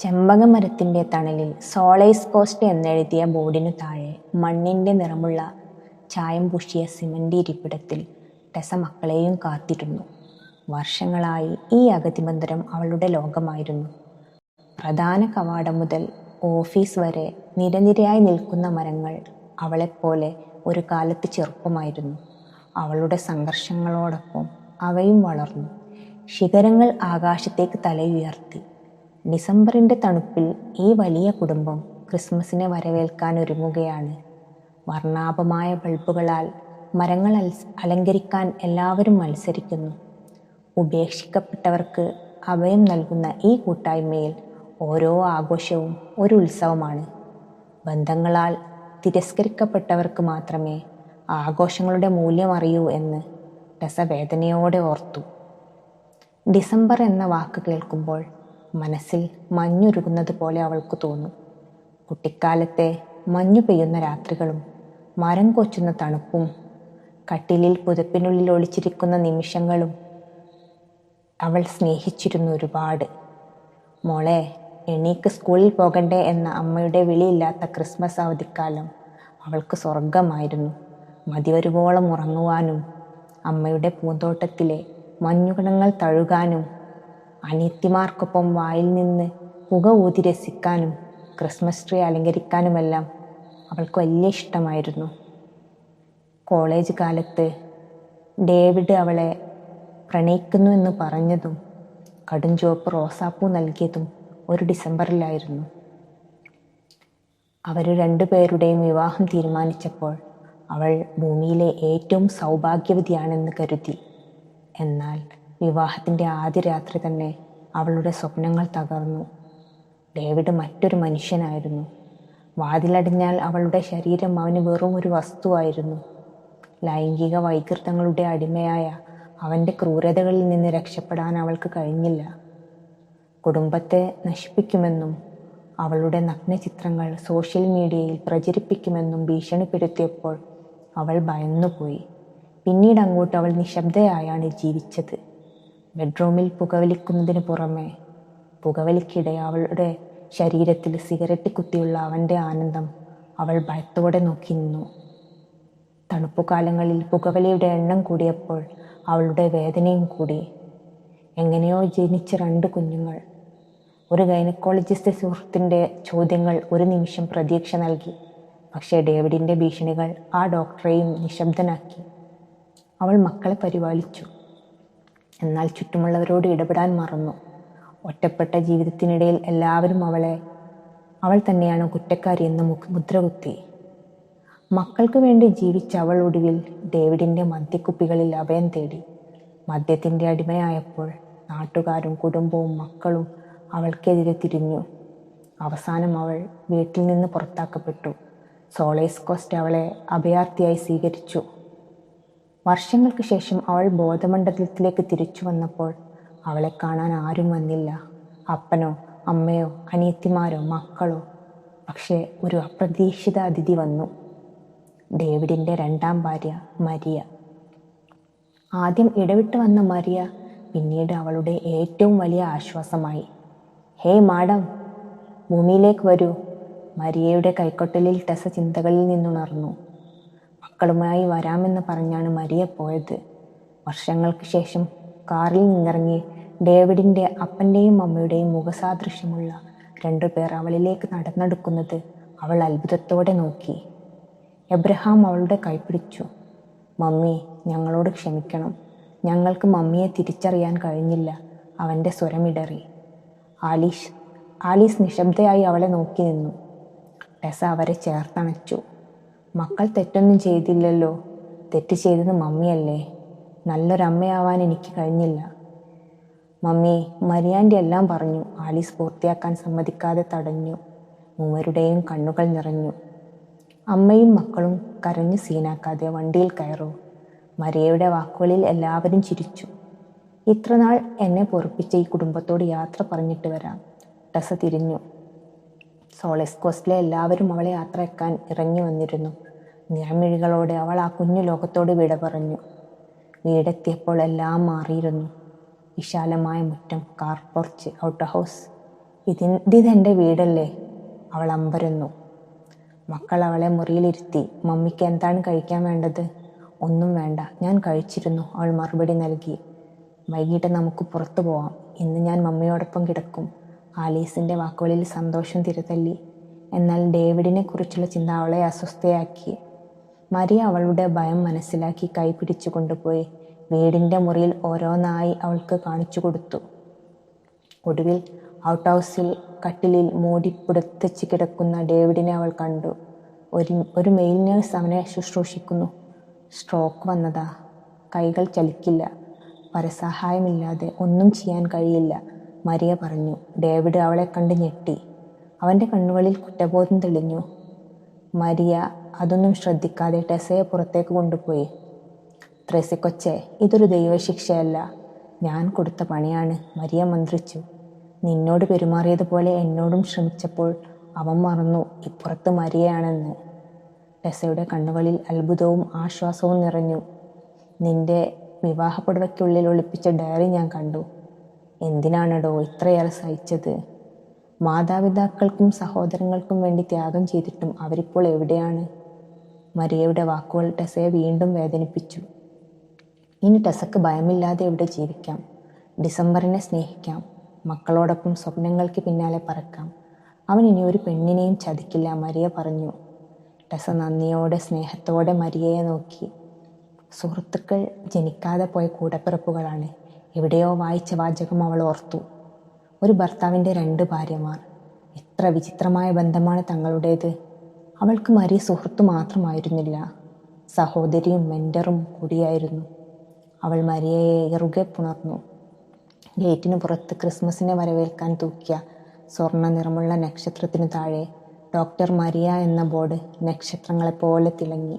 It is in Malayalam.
ചെമ്പകമരത്തിന്റെ തണലിൽ സോളൈസ് കോസ്റ്റ് എന്നെഴുതിയ ബോർഡിനു താഴെ മണ്ണിന്റെ നിറമുള്ള ചായം പൂശിയ സിമന്റ് ഇരിപ്പിടത്തിൽ ടെസ മക്കളെയും കാത്തിരുന്നു. വർഷങ്ങളായി ഈ അഗതിമന്ദിരം അവളുടെ ലോകമായിരുന്നു. പ്രധാന കവാടം മുതൽ ഓഫീസ് വരെ നിരനിരയായി നിൽക്കുന്ന മരങ്ങൾ അവളെപ്പോലെ ഒരു കാലത്ത് ചെറുപ്പമായിരുന്നു. അവളുടെ സംഘർഷങ്ങളോടൊപ്പം അവയും വളർന്നു. ശിഖരങ്ങൾ ആകാശത്തേക്ക് തലയുയർത്തി. ഡിസംബറിന്റെ തണുപ്പിൽ ഈ വലിയ കുടുംബം ക്രിസ്മസിനെ വരവേൽക്കാൻ ഒരുങ്ങുകയാണ് വർണാഭമായ ബൾബുകളാൽ മരങ്ങൾ അലങ്കരിക്കാൻ എല്ലാവരും മത്സരിക്കുന്നു. ഉപേക്ഷിക്കപ്പെട്ടവർക്ക് അഭയം നൽകുന്ന ഈ കൂട്ടായ്മയിൽ ഓരോ ആഘോഷവും ഒരു ഉത്സവമാണ്. ബന്ധങ്ങളാൽ തിരസ്കരിക്കപ്പെട്ടവർക്ക് മാത്രമേ ആഘോഷങ്ങളുടെ മൂല്യം അറിയൂ എന്ന് രസവേദനയോടെ വേദനയോടെ ഓർത്തു. ഡിസംബർ എന്ന വാക്ക് കേൾക്കുമ്പോൾ മനസ്സിൽ മഞ്ഞുരുകുന്നത് പോലെ അവൾക്ക് തോന്നും. കുട്ടിക്കാലത്തെ മഞ്ഞു പെയ്യുന്ന രാത്രികളും മരം കൊച്ചുന്ന തണുപ്പും കട്ടിലിൽ പുതപ്പിനുള്ളിൽ ഒളിച്ചിരിക്കുന്ന നിമിഷങ്ങളും അവൾ സ്നേഹിച്ചിരുന്നു ഒരുപാട്. മോളെ എണീക്ക് സ്കൂളിൽ പോകണ്ടേ എന്ന അമ്മയുടെ വിളിയില്ലാത്ത ക്രിസ്മസ് അവധിക്കാലം അവൾക്ക് സ്വർഗമായിരുന്നു. മതിവരുവോളം ഉറങ്ങുവാനും അമ്മയുടെ പൂന്തോട്ടത്തിലെ മഞ്ഞുകണങ്ങൾ തഴുകാനും അനിയത്തിമാർക്കൊപ്പം വായിൽ നിന്ന് പുക ഊതി രസിക്കാനും ക്രിസ്മസ് ട്രീ അലങ്കരിക്കാനുമെല്ലാം അവൾക്ക് വലിയ ഇഷ്ടമായിരുന്നു. കോളേജ് കാലത്ത് ഡേവിഡ് അവളെ പ്രണയിക്കുന്നു എന്ന് പറഞ്ഞതും കടും ചുവപ്പ് റോസാപ്പൂ നൽകിയതും ഒരു ഡിസംബറിലായിരുന്നു. അവരു രണ്ടുപേരുടെയും വിവാഹം തീരുമാനിച്ചപ്പോൾ അവൾ ഭൂമിയിലെ ഏറ്റവും സൗഭാഗ്യവതിയാണെന്ന് കരുതി. എന്നാൽ വിവാഹത്തിന്റെ ആദ്യ രാത്രി തന്നെ അവളുടെ സ്വപ്നങ്ങൾ തകർന്നു. ഡേവിഡ് മറ്റൊരു മനുഷ്യനായിരുന്നു. വാതിലടിഞ്ഞാൽ അവളുടെ ശരീരം അവന് വെറും ഒരു വസ്തുവായിരുന്നു. ലൈംഗിക വൈകൃതങ്ങളുടെ അടിമയായ അവന്റെ ക്രൂരതകളിൽ നിന്ന് രക്ഷപ്പെടാൻ അവൾക്ക് കഴിഞ്ഞില്ല. കുടുംബത്തെ നശിപ്പിക്കുമെന്നും അവളുടെ നഗ്നചിത്രങ്ങൾ സോഷ്യൽ മീഡിയയിൽ പ്രചരിപ്പിക്കുമെന്നും ഭീഷണിപ്പെടുത്തിയപ്പോൾ അവൾ ഭയന്നുപോയി. പിന്നീട് അങ്ങോട്ട് അവൾ നിശബ്ദയായാണ് ജീവിച്ചത്. ബെഡ്റൂമിൽ പുകവലിക്കുന്നതിന് പുറമെ പുകവലിക്കിടെ അവളുടെ ശരീരത്തിൽ സിഗരറ്റ് കുത്തിയുള്ള അവന്റെ ആനന്ദം അവൾ ഭയത്തോടെ നോക്കി നിന്നു. തണുപ്പുകാലങ്ങളിൽ പുകവലിയുടെ എണ്ണം കൂടിയപ്പോൾ അവളുടെ വേദനയും കൂടി. എങ്ങനെയോ ജനിച്ച രണ്ട് കുഞ്ഞുങ്ങൾ. ഒരു ഗൈനക്കോളജിസ്റ്റ് സുഹൃത്തിന്റെ ചോദ്യങ്ങൾ ഒരു നിമിഷം പ്രതീക്ഷ നൽകി. പക്ഷേ ഡേവിഡിന്റെ ഭീഷണികൾ ആ ഡോക്ടറെയും നിശബ്ദനാക്കി അവൾ മക്കളെ പരിപാലിച്ചു. എന്നാൽ ചുറ്റുമുള്ളവരോട് ഇടപെടാൻ മറന്നു. ഒറ്റപ്പെട്ട ജീവിതത്തിനിടയിൽ എല്ലാവരും അവളെ അവൾ തന്നെയാണ് കുറ്റക്കാരി എന്ന് മുദ്രകുത്തി. മക്കൾക്ക് വേണ്ടി ജീവിച്ച അവൾ ഒടുവിൽ ഡേവിഡിന്റെ മദ്യക്കുപ്പികളിൽ അഭയം തേടി. മദ്യത്തിന്റെ അടിമയായപ്പോൾ നാട്ടുകാരും കുടുംബവും മക്കളും അവൾക്കെതിരെ തിരിഞ്ഞു. അവസാനം അവൾ വീട്ടിൽ നിന്ന് പുറത്താക്കപ്പെട്ടു. സോളേസ് കോസ്റ്റ് അവളെ അഭയാർത്ഥിയായി സ്വീകരിച്ചു. വർഷങ്ങൾക്ക് ശേഷം അവൾ ബോധമണ്ഡലത്തിലേക്ക് തിരിച്ചു വന്നപ്പോൾ അവളെ കാണാൻ ആരും വന്നില്ല. അപ്പനോ അമ്മയോ അനിയത്തിമാരോ മക്കളോ. പക്ഷേ ഒരു അപ്രതീക്ഷിത അതിഥി വന്നു. ഡേവിഡിന്റെ രണ്ടാം ഭാര്യ മരിയ. ആദ്യം ഇടവിട്ട് വന്ന മരിയ പിന്നീട് അവളുടെ ഏറ്റവും വലിയ ആശ്വാസമായി. ഹേ മാഡം, ഭൂമിയിലേക്ക് വരൂ. മരിയയുടെ കൈക്കൊട്ടലിൽ ടെസ ചിന്തകളിൽ നിന്നുണർന്നു. മക്കളുമായി വരാമെന്ന് പറഞ്ഞാണ് മരിയ പോയത്. വർഷങ്ങൾക്ക് ശേഷം കാറിൽ നിന്നിറങ്ങി ഡേവിഡിന്റെ അപ്പന്റെയും അമ്മയുടെയും മുഖസാദൃശ്യമുള്ള രണ്ടു പേർ അവളിലേക്ക് നടന്നെടുക്കുന്നത് അവൾ അത്ഭുതത്തോടെ നോക്കി. എബ്രഹാം അവളുടെ കൈപ്പിടിച്ചു മമ്മി, ഞങ്ങളോട് ക്ഷമിക്കണം. ഞങ്ങൾക്ക് മമ്മിയെ തിരിച്ചറിയാൻ കഴിഞ്ഞില്ല അവന്റെ സ്വരമിടറി. ആലീഷ് ആലീസ് നിശബ്ദയായി അവളെ നോക്കി നിന്നു. ടെസ അവരെ ചേർത്തണച്ചു. മക്കൾ തെറ്റൊന്നും ചെയ്തില്ലല്ലോ. തെറ്റ് ചെയ്തത് മമ്മിയല്ലേ. നല്ലൊരമ്മയാവാൻ എനിക്ക് കഴിഞ്ഞില്ല. മമ്മി, മരിയാന്റെ എല്ലാം പറഞ്ഞു. ആലീസ് പൂർത്തിയാക്കാൻ സമ്മതിക്കാതെ തടഞ്ഞു. മൂവരുടെയും കണ്ണുകൾ നിറഞ്ഞു. അമ്മയും മക്കളും കരഞ്ഞു സീനാക്കാതെ വണ്ടിയിൽ കയറു മരിയയുടെ വാക്കുകളിൽ എല്ലാവരും ചിരിച്ചു. ഇത്രനാൾ എന്നെ പൊറപ്പിച്ച ഈ കുടുംബത്തോട് യാത്ര പറഞ്ഞിട്ട് വരാം. ടസ തിരിഞ്ഞു. സോളേസ് കോസ്റ്റിലെ എല്ലാവരും അവളെ യാത്രയാക്കാൻ ഇറങ്ങി വന്നിരുന്നു. നിറമിഴികളോടെ അവൾ ആ കുഞ്ഞു ലോകത്തോട് വിട പറഞ്ഞു. വീടെത്തിയപ്പോൾ എല്ലാം മാറിയിരുന്നു. വിശാലമായ മുറ്റം, കാർ പോർച്ച്, ഔട്ട് ഹൗസ്. ഇതിന്റെ ഇതെന്റെ വീടല്ലേ അവൾ അമ്പരുന്നു മക്കൾ അവളെ മുറിയിലിരുത്തി മമ്മിക്ക് എന്താണ് കഴിക്കാൻ വേണ്ടത് ഒന്നും വേണ്ട ഞാൻ കഴിച്ചിരുന്നു അവൾ മറുപടി നൽകി വൈകിട്ട് നമുക്ക് പുറത്തു പോവാം ഇന്ന് ഞാൻ മമ്മിയോടൊപ്പം കിടക്കും ആലീസിന്റെ വാക്കുകളിൽ സന്തോഷം തിരതല്ലി എന്നാൽ ഡേവിഡിനെ കുറിച്ചുള്ള ചിന്ത അവളെ അസ്വസ്ഥയാക്കി. മരിയ അവളുടെ ഭയം മനസ്സിലാക്കി കൈ പിടിച്ചു കൊണ്ടുപോയി. വീടിന്റെ മുറിയിൽ ഓരോന്നായി അവൾക്ക് കാണിച്ചു കൊടുത്തു. ഒടുവിൽ ഔട്ട് ഹൗസിൽ കട്ടിലിൽ മൂടിപ്പിടുത്തച്ച് പുടത്തച്ച് കിടക്കുന്ന ഡേവിഡിനെ അവൾ കണ്ടു. ഒരു ഒരു മെയിൽ നേഴ്സ് അവനെ ശുശ്രൂഷിക്കുന്നു. സ്ട്രോക്ക് വന്നതാ. കൈകൾ ചലിക്കില്ല. പരസഹായമില്ലാതെ ഒന്നും ചെയ്യാൻ കഴിയില്ല. മരിയ പറഞ്ഞു ഡേവിഡ് അവളെ കണ്ട് ഞെട്ടി. അവന്റെ കണ്ണുകളിൽ കുറ്റബോധം തെളിഞ്ഞു. മരിയ അതൊന്നും ശ്രദ്ധിക്കാതെ ടെസയെ പുറത്തേക്ക് കൊണ്ടുപോയി. ത്രേസിക്കൊച്ചെ ഇതൊരു ദൈവശിക്ഷയല്ല. ഞാൻ കൊടുത്ത പണിയാണ് മരിയ മന്ത്രിച്ചു. നിന്നോട് പെരുമാറിയതുപോലെ എന്നോടും ശ്രമിച്ചപ്പോൾ അവൻ മറന്നു. ഇപ്പുറത്ത് മരിയയാണെന്ന്. ടെസയുടെ കണ്ണുകളിൽ അത്ഭുതവും ആശ്വാസവും നിറഞ്ഞു. നിന്റെ വിവാഹപ്പുടവയ്ക്കുള്ളിൽ ഒളിപ്പിച്ച ഡയറി ഞാൻ കണ്ടു. എന്തിനാണടോ ഇത്രയേറെ സഹിച്ചത്? മാതാപിതാക്കൾക്കും സഹോദരങ്ങൾക്കും വേണ്ടി ത്യാഗം ചെയ്തിട്ടും അവരിപ്പോൾ എവിടെയാണ്? മരിയയുടെ വാക്കുകൾ ടെസയെ വീണ്ടും വേദനിപ്പിച്ചു. ഇനി ടെസക്ക് ഭയമില്ലാതെ ഇവിടെ ജീവിക്കാം? ഡിസംബറിനെ സ്നേഹിക്കാം. മക്കളോടൊപ്പം സ്വപ്നങ്ങൾക്ക് പിന്നാലെ പറക്കാം. അവൻ ഇനി ഒരു പെണ്ണിനെയും ചതിക്കില്ല മരിയ പറഞ്ഞു. ടെസ നന്ദിയോടെ സ്നേഹത്തോടെ മരിയയെ നോക്കി. സുഹൃത്തുക്കൾ ജനിക്കാതെ പോയ കൂടപ്പിറപ്പുകളാണ്. എവിടെയോ വായിച്ച വാചകം അവൾ ഓർത്തു. ഒരു ഭർത്താവിന്റെ രണ്ട് ഭാര്യമാർ. എത്ര വിചിത്രമായ ബന്ധമാണ് തങ്ങളുടേത്. അവൾക്ക് മരി സുഹൃത്ത് മാത്രമായിരുന്നില്ല. സഹോദരിയും മെന്ററും കൂടിയായിരുന്നു. അവൾ മരിയെ ഇറുകെ പുണർന്നു. ഗേറ്റിന് പുറത്ത് ക്രിസ്മസിനെ വരവേൽക്കാൻ തൂക്കിയ സ്വർണ നിറമുള്ള നക്ഷത്രത്തിനു താഴെ ഡോക്ടർ മരിയ എന്ന ബോർഡ് നക്ഷത്രങ്ങളെപ്പോലെ തിളങ്ങി.